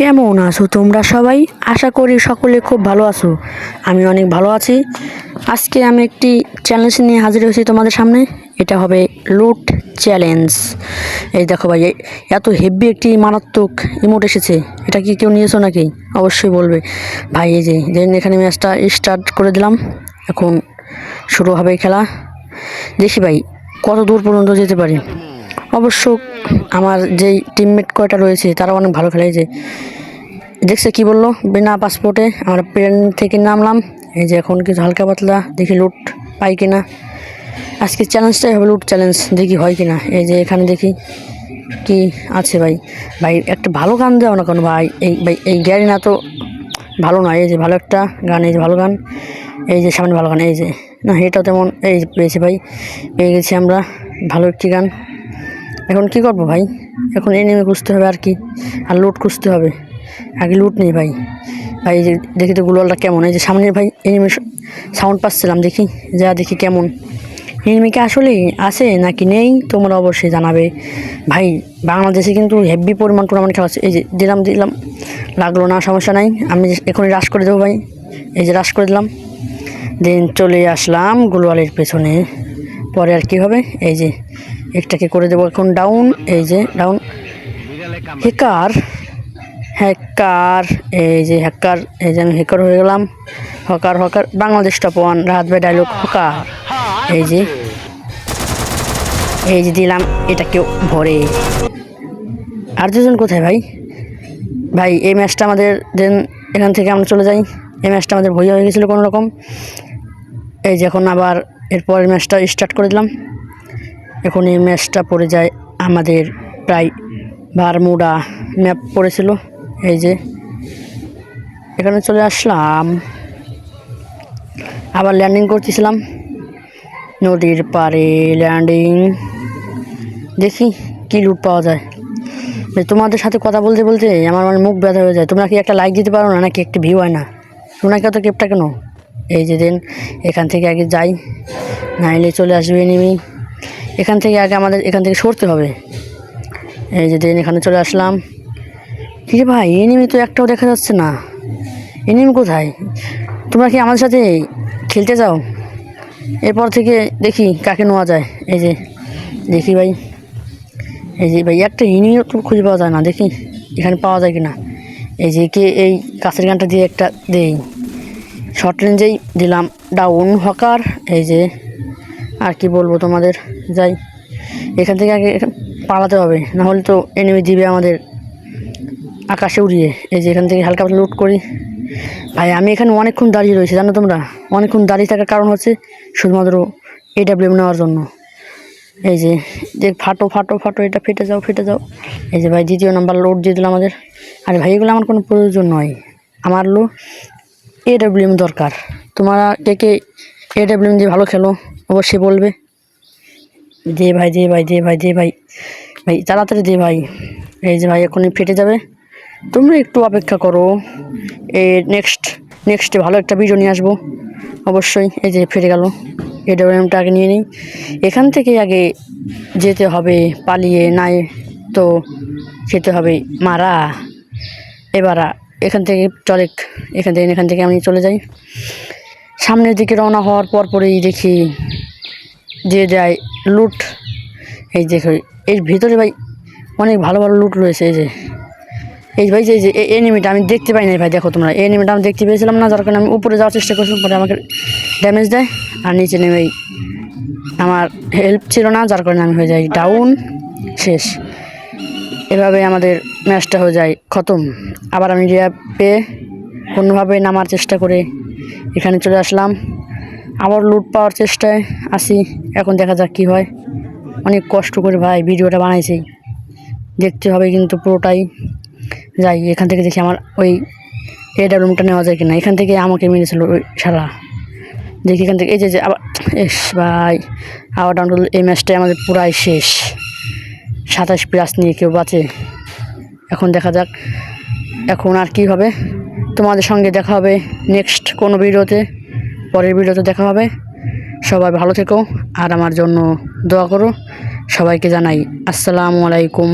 কেমন আছো তোমরা সবাই? আশা করি সকলে খুব ভালো আছো। আমি অনেক ভালো আছি। আজকে আমি একটি চ্যালেঞ্জ নিয়ে হাজির হয়েছি তোমাদের সামনে। এটা হবে লুট চ্যালেঞ্জ এই দেখো ভাই এত হেভি একটি মারাত্মক ইমোট এসেছে। এটা কি কেউ নিয়েছো নাকি? অবশ্যই বলবে। ভাই, এই যে দেন এখানে ম্যাচটা স্টার্ট করে দিলাম। এখন শুরু হবে খেলা। দেখি ভাই, কত দূর পর্যন্ত যেতে পারি? অবশ্য আমার যেই টিমমেট কয়টা রয়েছে তারা অনেক ভালো খেলেছে দেখছে কি বলল? বিনা পাসপোর্টে আমরা প্লেন থেকে নামলাম। এই যে এখন কিছু হালকা পাতলা দেখি লুট পাই কিনা। আজকে চ্যালেঞ্জটাই হবে লুট চ্যালেঞ্জ দেখি হয় কিনা। এই যে এখানে দেখি কি আছে ভাই। ভাই, একটা ভালো গান দেওয়া না কোনো ভাই? এই ভাই, এই গ্যারি না তো ভালো নয় এই যে ভালো একটা গান, এই যে ভালো গান। এই যে সামনে ভালো গান, এই যে। না এটাও তেমন, এই পেয়েছি ভাই। পেয়ে গেছি আমরা, ভালো একটি গান। এখন কি করব ভাই? এখন এই নেমে খুঁজতে হবে আর কি। আর লুট খুঁজতে হবে। আগে লুট নেই ভাই। ভাই যে দেখি তো গুলোয়ালটা কেমন। এই যে সামনে ভাই এনিমি সাউন্ড পাচ্ছিলাম দেখি। যা দেখি কেমন। এনিমি কি আসলে আছে নাকি নেই তোমরা অবশ্যই জানাবে। ভাই, বাংলাদেশে কিন্তু হেভি পরিমাণ টুর্নামেন্ট খেলা আছে এই যে দিলাম দিলাম। লাগল না, সমস্যা নাই। আমি এখনই রাশ করে দেবো ভাই। এই যে রাশ করে দিলাম। দেন চলে আসলাম গুলওয়ালের পেছনে। পরে আর কি হবে? এই যে একটাকে করে দেবো। এখন ডাউন এই যে ডাউন হ্যাকার হ্যাকার এই যে হ্যাকার এই যে আমি হ্যাকার হয়ে গেলাম। Hacker hacker Bangladesh top one রাত ভাই ডায়লগ হকার এই যে এই যে দিলাম, এটাকেও ভরে। আর দুজন কোথায় ভাই? ভাই, এই ম্যাচটা আমাদের, দেন এখান থেকে আমরা চলে যাই। এই ম্যাচটা আমাদের ভয় হয়ে গেছিল কোনো রকম এই যে এখন আবার এরপরের ম্যাচটা স্টার্ট করে দিলাম। এখন এই ম্যাচটা পড়ে যায় আমাদের প্রায় বারমুডা ম্যাপ পড়েছিল। এই যে এখানে চলে আসলাম। আবার ল্যান্ডিং করতেছিলাম। নদীর পাড়ে ল্যান্ডিং দেখি কি লুট পাওয়া যায়। তোমাদের সাথে কথা বলতে বলতে আমার মানে মুখ ব্যথা হয়ে যায়। তোমরা কি একটা লাইক দিতে পারো না নাকি একটি ভিউ হয় না? তোমরা কি অত কেপটা কেন? এই যে দেন, এখান থেকে আগে যাই, নাইলে চলে আসবে এনিমি এখান থেকে আগে আমাদের এখান থেকে সরতে হবে। এই যে দেন, এখানে চলে আসলাম। কি ভাই এনিমি তো একটাও দেখা যাচ্ছে না। এনিমি কোথায়? তোমরা কি আমাদের সাথে খেলতে যাও? এরপর থেকে দেখি কাকে নেওয়া যায়। এই যে, দেখি ভাই। এই যে ভাই, একটা ইনিও তো খুঁজে পাওয়া যায় না। দেখি এখানে পাওয়া যায় কি না এই যে কে এই কাছের গানটা দিয়ে একটা দেই। শর্ট রেঞ্জেই দিলাম। ডাউন হকার, এই যে আর কি বলব তোমাদের? যাই, এখান থেকে আগে পালাতে হবে, না হলে তো এনিমি দিবে আমাদের আকাশে উড়িয়ে। এই যে এখান থেকে হালকা লুট করি। ভাই, আমি এখানে অনেকক্ষণ দাঁড়িয়ে রয়েছি, জানো তোমরা? অনেকক্ষণ দাঁড়িয়ে থাকার কারণ হচ্ছে শুধুমাত্র এডাব্লিউ নেওয়ার জন্য। এই যে যে ফাটো ফাটো ফাটো, এটা ফেটে যাও ফেটে যাও। এই যে ভাই, দ্বিতীয় নাম্বার লোড দিয়ে দিল আমাদের। আরে ভাই, এগুলো আমার কোনো প্রয়োজন নয়। আমার লো এডাব্লিউএম দরকার। তোমরা কে কে এডাব্লিউএম দিয়ে ভালো খেলো অবশ্যই বলবে। দে ভাই দে ভাই দে ভাই দে ভাই। ভাই, তাড়াতাড়ি দে ভাই। এই যে ভাই, এখনই ফেটে যাবে। তোমরা একটু অপেক্ষা করো। এ নেক্সট নেক্সটে ভালো একটা ভিডিও নিয়ে আসব। অবশ্যই, এই যে ফেটে গেল। এডাব্লিউএমটা আগে নিয়ে নিই। এখান থেকে আগে যেতে হবে, পালিয়ে নাই তো খেতে হবে। মারা। এবার এখান থেকে চলে এখান থেকে এখান থেকে আমি চলে যাই। সামনের দিকে রওনা হওয়ার পর পরেই দেখি যে যায় লুট, এই দেখো এর ভিতরে ভাই অনেক ভালো ভালো লুট রয়েছে, এই যে। এই ভাই যে, এই যে এনিমিটা আমি দেখতে পাই নাই ভাই, দেখো তোমরা। এই এনিমিটা আমি দেখতে পেয়েছিলাম না, যার কারণে আমি উপরে যাওয়ার চেষ্টা করছিলাম, পরে আমাকে ড্যামেজ দেয়, আর নিচে নেমেই আমার হেল্প ছিল না, যার কারণে আমি হয়ে যাই ডাউন শেষ। এভাবে আমাদের ম্যাচটা হয়ে যায়, খতম। আবার আমি রিয়া পেয়ে কোনোভাবে নামার চেষ্টা করে এখানে চলে আসলাম। আবার লুট পাওয়ার চেষ্টায় আসি এখন দেখা যাক কী হয়। অনেক কষ্ট করে ভাই ভিডিওটা বানাইছি। দেখতে হবে কিন্তু পুরোটাই। যাই, এখান থেকে দেখি আমার ওই এডার রুমটা নেওয়া যায় কিনা। এখান থেকে আমাকে মেরেছিল ওই শালা। দেখি এখান থেকে, এই যে যে আবার এস ভাই, আবার ডাউন এই ম্যাচটাই আমাদের পুরাই শেষ। সাতাশ প্লাস নিয়ে কেউ বাঁচে। এখন দেখা যাক। এখন আর কি হবে। তোমাদের সঙ্গে দেখা হবে নেক্সট কোনো ভিডিওতে। পরের ভিডিওতে দেখা হবে। সবাই ভালো থেকো আর আমার জন্য দোয়া করো। সবাইকে জানাই, আসসালামু আলাইকুম।